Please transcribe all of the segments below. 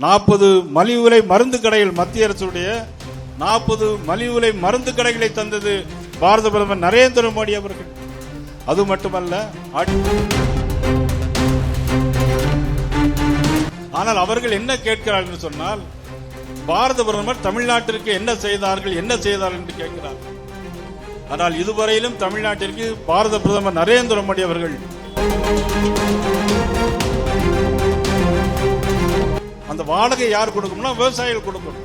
நாற்பது மலிவு விலை மருந்து கடைகள் மத்திய அரசுடைய நாற்பது மலிவு விலை மருந்து கடைகளை தந்தது பாரத பிரதமர் நரேந்திர மோடி அவர்கள். அது மட்டுமல்ல ஆனால் அவர்கள் என்ன கேட்கிறார்கள் என்று சொன்னால் பாரத பிரதமர் தமிழ்நாட்டிற்கு என்ன செய்தார்கள் என்ன செய்தார்கள் என்று கேட்கிறார்கள் ஆனால் இதுவரையிலும் தமிழ்நாட்டிற்கு பாரத பிரதமர் நரேந்திர மோடி அவர்கள் அந்த வாடகை யார் கொடுக்கணும்னா விவசாயிகள் கொடுக்கணும்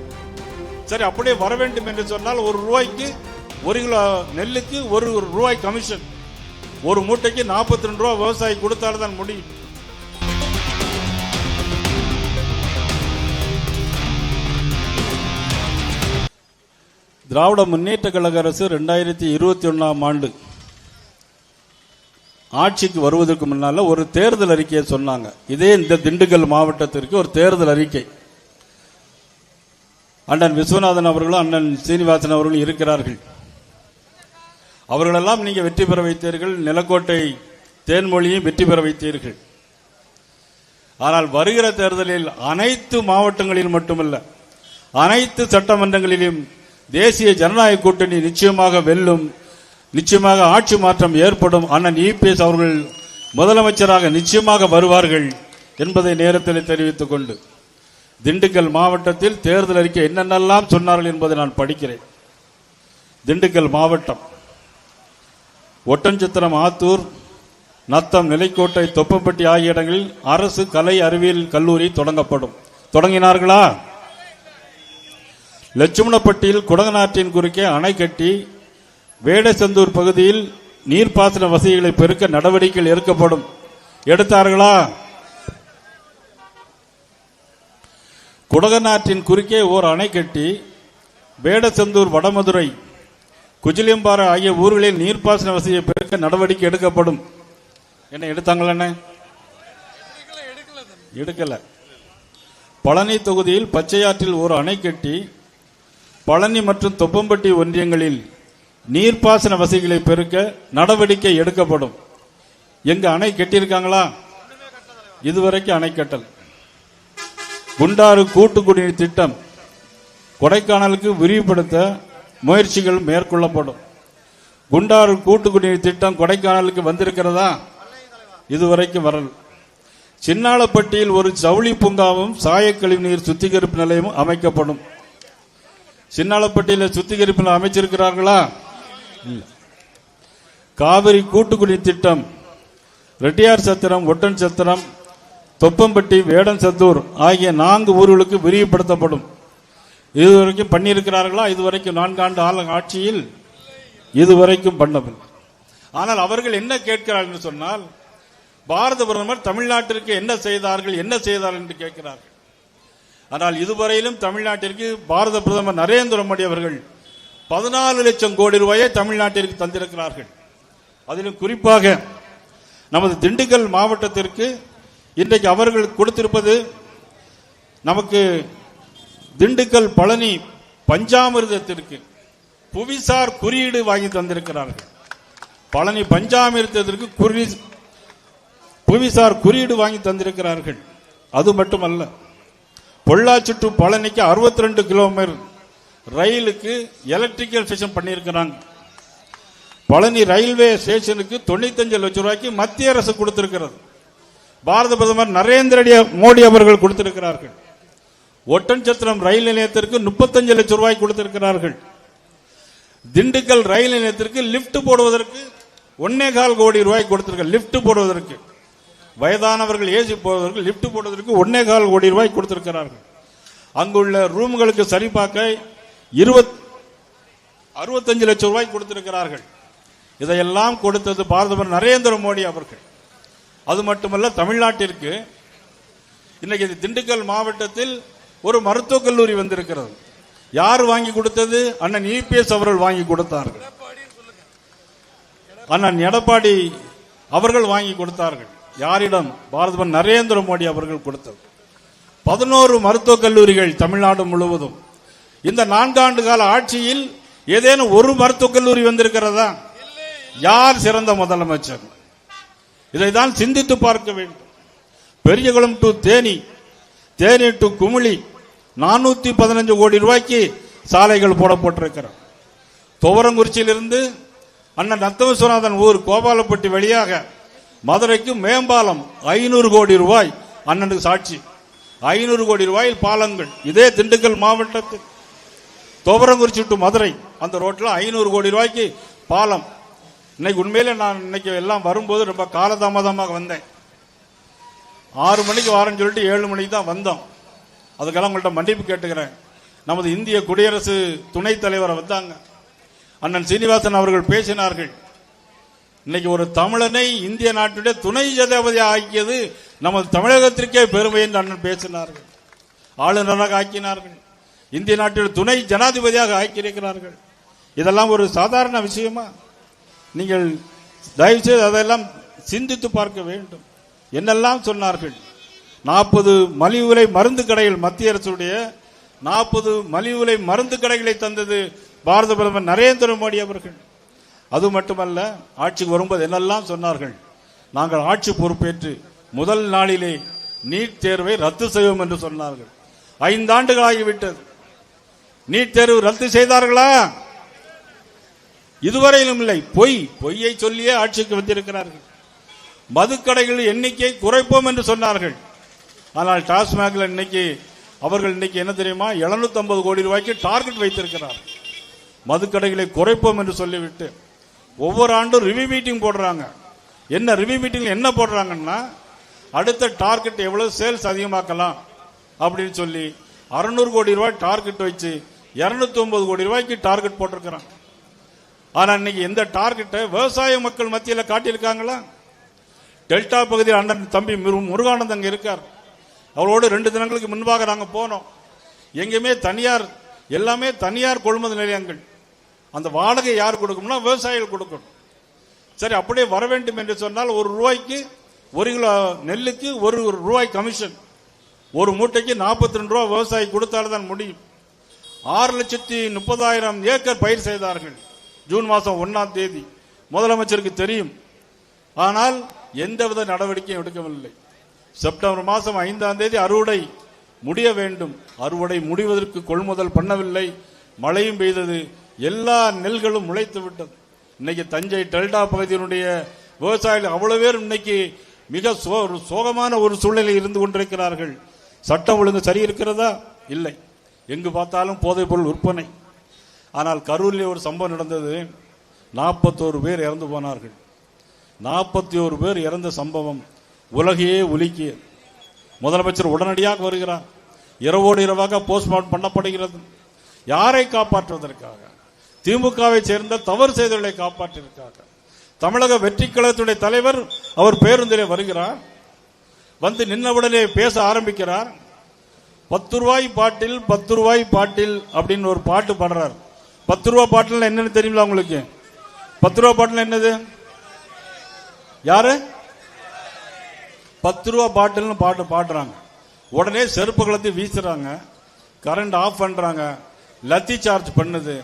சரி அப்படியே வர வேண்டும் என்று சொன்னால் ஒரு ரூபாய்க்கு ஒரு கிலோ நெல்லுக்கு ஒரு ரூபாய் கமிஷன். ஒரு மூட்டைக்கு நாற்பத்தி ரெண்டு ரூபா விவசாயி கொடுத்தால்தான் முடியும். திராவிட முன்னேற்ற கழக அரசு ரெண்டாயிரத்தி இருபத்தி ஒன்றாம் ஆண்டு ஆட்சிக்கு வருவதற்கு முன்னால ஒரு தேர்தல் அறிக்கையை சொன்னாங்க. இதே இந்த திண்டுக்கல் மாவட்டத்திற்கு ஒரு தேர்தல் அறிக்கை. அண்ணன் விஸ்வநாதன் அவர்களும் அண்ணன் சீனிவாசன் அவர்களும் இருக்கிறார்கள். அவர்களெல்லாம் நீங்க வெற்றி பெற வைத்தீர்கள். நிலக்கோட்டை தேன்மொழியும் வெற்றி பெற வைத்தீர்கள். ஆனால் வருகிற தேர்தலில் அனைத்து மாவட்டங்களில் மட்டுமல்ல அனைத்து சட்டமன்றங்களிலும் தேசிய ஜனநாயக கூட்டணி நிச்சயமாக வெல்லும் நிச்சயமாக ஆட்சி மாற்றம் ஏற்படும் அண்ணன் இபிஎஸ் அவர்கள் முதலமைச்சராக நிச்சயமாக வருவார்கள் என்பதை நேரத்தில் தெரிவித்துக் கொண்டு திண்டுக்கல் மாவட்டத்தில் தேர்தல் அறிக்கை என்னென்னலாம் சொன்னார்கள் என்பதை நான் படிக்கிறேன். திண்டுக்கல் மாவட்டம் ஒட்டன்சத்திரம் ஆத்தூர் நத்தம் நிலைக்கோட்டை தொப்பம்பட்டி ஆகிய இடங்களில் அரசு கலை அறிவியல் கல்லூரி தொடங்கப்படும். தொடங்கினார்களா? லட்சுமணப்பட்டியில் குடகநாற்றின் குறுக்கே அணை கட்டி வேடச்சந்தூர் பகுதியில் நீர்ப்பாசன வசதிகளை பெருக்க நடவடிக்கைகள் எடுக்கப்படும். எடுத்தார்களா? குடகநாற்றின் குறுக்கே ஓர் அணை கட்டி வேடச்சந்தூர் வடமதுரை குஜிலியம்பாறை ஆகிய ஊர்களில் நீர்ப்பாசன வசதியை பெருக்க நடவடிக்கை எடுக்கப்படும். என்ன எடுத்தாங்களே எடுக்கல. பழனி தொகுதியில் பச்சையாற்றில் ஒரு அணை கட்டி பழனி மற்றும் தொப்பம்பட்டி ஒன்றியங்களில் நீர்ப்பாசன வசதிகளை பெருக்க நடவடிக்கை எடுக்கப்படும். எங்க அணை கட்டியிருக்காங்களா? இதுவரைக்கும் அணை கட்டல். குண்டாறு கூட்டு குடிநீர் திட்டம் கொடைக்கானலுக்கு விரிவுபடுத்த முயற்சிகள் மேற்கொள்ளப்படும். குண்டாறு கூட்டு குடிநீர் திட்டம் கொடைக்கானலுக்கு வந்திருக்கிறதா? இதுவரைக்கும் வரல். சின்னாளப்பட்டியில் ஒரு ஜவுளி பூங்காவும் சாயக்கழிவு நீர் சுத்திகரிப்பு நிலையமும் அமைக்கப்படும். சின்னாளப்பட்டியில் சுத்திகரிப்பு அமைச்சிருக்கிறார்களா? காவிரி கூட்டுக்குடி திட்டம் ரெட்டியார் சத்திரம் ஒட்டன் சத்திரம் தொப்பம்பட்டி வேடன் சத்தூர் ஆகிய நான்கு ஊர்களுக்கு விரிவுபடுத்தப்படும். இதுவரைக்கும் பண்ணியிருக்கிறார்களா? இதுவரைக்கும் நான்காண்டு ஆள ஆட்சியில் இதுவரைக்கும் பண்ணவில்லை. ஆனால் அவர்கள் என்ன கேட்கிறார்கள் என்று சொன்னால் பாரத பிரதமர் தமிழ்நாட்டிற்கு என்ன செய்தார்கள் என்ன செய்தார்கள் என்று கேட்கிறார்கள். ஆனால் இதுவரையிலும் தமிழ்நாட்டிற்கு பாரத பிரதமர் நரேந்திர மோடி அவர்கள் பதினாலு லட்சம் கோடி ரூபாயை தமிழ்நாட்டிற்கு தந்திருக்கிறார்கள். அதிலும் குறிப்பாக நமது திண்டுக்கல் மாவட்டத்திற்கு இன்றைக்கு அவர்கள் கொடுத்திருப்பது நமக்கு திண்டுக்கல் பழனி பஞ்சாமிர்தத்திற்கு புவிசார் குறியீடு வாங்கி தந்திருக்கிறார்கள். பழனி பஞ்சாமிர்தத்திற்கு குறி புவிசார் குறியீடு வாங்கி தந்திருக்கிறார்கள். அது மட்டுமல்ல பொள்ளாச்சி டு பழனிக்கு 62 ரெண்டு கிலோமீட்டர் ரயிலுக்கு எலக்ட்ரிக்கல் ஸ்டேஷன் பண்ணியிருக்கிறாங்க. பழனி ரயில்வே ஸ்டேஷனுக்கு 95 லட்சம் ரூபாய்க்கு மத்திய அரசு கொடுத்திருக்கிறது. பாரத பிரதமர் நரேந்திர மோடி அவர்கள் கொடுத்திருக்கிறார்கள். ஒட்டன்சத்திரம் ரயில் நிலையத்திற்கு 35 லட்சம் ரூபாய் கொடுத்திருக்கிறார்கள். திண்டுக்கல் ரயில் நிலையத்திற்கு லிப்ட் போடுவதற்கு ஒன்னே கால் கோடி ரூபாய் கொடுத்திருக்க லிப்ட் போடுவதற்கு. வயதானவர்கள் ஏசி போவதற்கு லிப்ட் போடுவதற்கு ஒன்னே கால் கோடி ரூபாய் கொடுத்திருக்கிறார்கள். அங்குள்ள ரூம்களுக்கு சரி பார்க்க இருபத் அறுபத்தஞ்சு லட்சம் ரூபாய் கொடுத்திருக்கிறார்கள். இதையெல்லாம் கொடுத்தது பாரதமர் நரேந்திர மோடி அவர்கள். அது மட்டுமல்ல தமிழ்நாட்டிற்கு இன்னைக்கு இது திண்டுக்கல் மாவட்டத்தில் ஒரு மருத்துவக் கல்லூரி வந்திருக்கிறது. யார் வாங்கி கொடுத்தது? அண்ணன் இபிஎஸ் அவர்கள் வாங்கி கொடுத்தார்கள். அண்ணன் எடப்பாடி அவர்கள் வாங்கி கொடுத்தார்கள். யாரிடம்? பாரதமன் நரேந்திர மோடி அவர்கள் கொடுத்தது. பதினோரு மருத்துவக் கல்லூரிகள் தமிழ்நாடு முழுவதும். இந்த நான்காண்டு கால ஆட்சியில் ஏதேனும் ஒரு மருத்துவக் கல்லூரி வந்திருக்கிறதா? யார் சிறந்த முதலமைச்சர்? இதைதான் சிந்தித்து பார்க்க வேண்டும். பெரியகுளம் டு தேனி தேனி டு குமிழி நானூத்தி பதினஞ்சு கோடி ரூபாய்க்கு சாலைகள் போடப்பட்டிருக்கிறார் துவரங்குறிச்சியிலிருந்து அண்ணன் நத்தவசுநாதன் ஊர் கோபாலப்பட்டி வழியாக மதுரைக்கு மேம்பாலம் ஐநூறு கோடி ரூபாய் அண்ணனுக்கு சாட்சி. ஐநூறு கோடி ரூபாயில் பாலங்கள். இதே திண்டுக்கல் மாவட்டத்தில் துவரங்குறிச்சி டு மதுரை அந்த ரோட்டில் ஐநூறு கோடி ரூபாய்க்கு பாலம். இன்னைக்கு உண்மையிலே நான் இன்னைக்கு எல்லாம் வரும்போது ரொம்ப காலதாமதமாக வந்தேன். ஆறு மணிக்கு வரேன்னு சொல்லிட்டு ஏழு மணிக்கு தான் வந்தோம். அதுக்கெல்லாம் உங்கள்கிட்ட மன்னிப்பு கேட்டுக்கிறேன். நமது இந்திய குடியரசு துணைத் தலைவரை வந்தாங்க. அண்ணன் சீனிவாசன் அவர்கள் பேசினார்கள். இன்னைக்கு ஒரு தமிழனை இந்திய நாட்டுடைய துணை ஜனாதிபதி ஆக்கியது நமது தமிழகத்திற்கே பெருமை என்று அண்ணன் பேசினார்கள். ஆளுநராக ஆக்கினார்கள். இந்திய நாட்டில் துணை ஜனாதிபதியாக ஆக்கியிருக்கிறார்கள். இதெல்லாம் ஒரு சாதாரண விஷயமா? நீங்கள் தயவுசெய்து அதெல்லாம் சிந்தித்து பார்க்க வேண்டும். என்னெல்லாம் சொன்னார்கள்? நாற்பது மலிவு விலை மருந்து கடைகள் மத்திய அரசுடைய நாற்பது மலிவு விலை மருந்து கடைகளை தந்தது பாரத பிரதமர் நரேந்திர மோடி அவர்கள். அது மட்டுமல்ல ஆட்சிக்கு வரும்போது என்னெல்லாம் சொன்னார்கள்? நாங்கள் ஆட்சி பொறுப்பேற்று முதல் நாளிலே நீட் தேர்வை ரத்து செய்வோம் என்று சொன்னார்கள். ஐந்தாண்டுகள் ஆகிவிட்டது நீட் தேர்வு ரத்து செய்தார்களா? இதுவரையிலும் இல்லை. பொய் பொய்யை சொல்லியே ஆட்சிக்கு வந்திருக்கிறார்கள். மதுக்கடைகள் எண்ணிக்கை குறைப்போம் என்று சொன்னார்கள். ஆனால் டாஸ்மாகில் இன்னைக்கு அவர்கள் இன்னைக்கு என்ன தெரியுமா? 750 கோடி ரூபாய்க்கு டார்கெட் வைத்திருக்கிறார். மதுக்கடைகளை குறைப்போம் என்று சொல்லிவிட்டு ஒவ்வொரு ஆண்டும் ரிவ்யூ மீட்டிங் போடுறாங்க. என்ன ரிவ்யூ மீட்டிங் என்ன போடுறாங்கன்னா அடுத்த டார்கெட் எவ்வளவு சேல்ஸ் அதிகமாக்கலாம் அப்படின்னு சொல்லி 600 கோடி ரூபாய் டார்கெட் வச்சு 209 கோடி ரூபாய்க்கு டார்கெட் போட்டிருக்கிறான். ஆனா இன்னைக்கு எந்த டார்கெட்டை விவசாய மக்கள் மத்தியில் காட்டியிருக்காங்களா? டெல்டா பகுதியில் அண்ணன் தம்பி முருகானந்த் அங்கே இருக்கார். அவரோடு ரெண்டு தினங்களுக்கு முன்பாக நாங்கள் போனோம். எங்கேயுமே தனியார் எல்லாமே தனியார் கொள்முதல் நிலையங்கள். அந்த வாடகை யார் கொடுக்கும்னா விவசாயிகள் கொடுக்கணும் சரி அப்படியே வர வேண்டும் என்று சொன்னால் ஒரு ரூபாய்க்கு ஒரு கிலோ நெல்லுக்கு ஒரு ரூபாய் கமிஷன். ஒரு மூட்டைக்கு நாற்பத்தி ரெண்டு ரூபா விவசாயி கொடுத்தால்தான் முடியும். ஆறு லட்சத்தி முப்பதாயிரம் ஏக்கர் பயிர் செய்தார்கள். ஜூன் மாதம் ஒன்னாம் தேதி. முதலமைச்சருக்கு தெரியும். ஆனால் எந்தவித நடவடிக்கையும் எடுக்கவில்லை. செப்டம்பர் மாதம் ஐந்தாம் தேதி அறுவடை முடிய வேண்டும். அறுவடை முடிவதற்கு கொள்முதல் பண்ணவில்லை. மழையும் பெய்தது. எல்லா நெல்களும் முளைத்து விட்டது. இன்னைக்கு தஞ்சை டெல்டா பகுதியினுடைய விவசாயிகள் அவ்வளவு பேர் இன்னைக்கு மிக சோ- சோகமான ஒரு சூழ்நிலை இருந்து கொண்டிருக்கிறார்கள். சட்டம் ஒழுங்கு சரி இருக்கிறதா இல்லை. எங்கு பார்த்தாலும் போதைப் பொருள் விற்பனை. ஆனால் கரூரிலே ஒரு சம்பவம் நடந்தது. நாற்பத்தோரு பேர் இறந்து போனார்கள். நாற்பத்தி ஒரு பேர் இறந்த சம்பவம் உலகையே உலுக்கிய முதலமைச்சர் உடனடியாக வருகிறார். இரவோடு இரவாக போஸ்ட்மார்ட்டம் பண்ணப்படுகிறது. யாரை காப்பாற்றுவதற்காக? திமுகவை சேர்ந்த தவறு செய்தவர்களை காப்பாற்றுவதற்காக. தமிழக வெற்றி கழகத்துடைய தலைவர் அவர் பேருந்திலே வருகிறார். வந்து நின்னவுடனே பேச ஆரம்பிக்கிறார். பத்து ரூபாய் பாட்டில் பத்து ரூபாய் பாட்டில் அப்படின்னு ஒரு பாட்டு பாடுறார். பத்து ரூபா பாட்டில் என்னன்னு தெரியுங்களா உங்களுக்கு? பத்து ரூபா பாட்டில் என்னது? யாரு? பத்து ரூபா பாட்டில்னு பாட்டு பாடுறாங்க. உடனே செருப்பு கலத்தி வீசுறாங்க. கரண்ட் ஆஃப் பண்றாங்க. லத்தி சார்ஜ் பண்ணுது.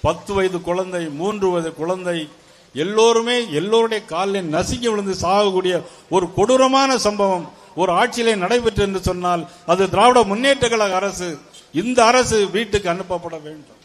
பத்து வயது குழந்தை மூன்று வயது குழந்தை எல்லோருமே எல்லோருடைய காலில் நசுங்கி விழுந்து சாகக்கூடிய ஒரு கொடூரமான சம்பவம். ஒரு ஆட்சியிலே நடைபெற்று என்று சொன்னால் அது திராவிட முன்னேற்ற கழக அரசு இந்த அரசு வீட்டுக்கு அனுப்பப்பட வேண்டும்.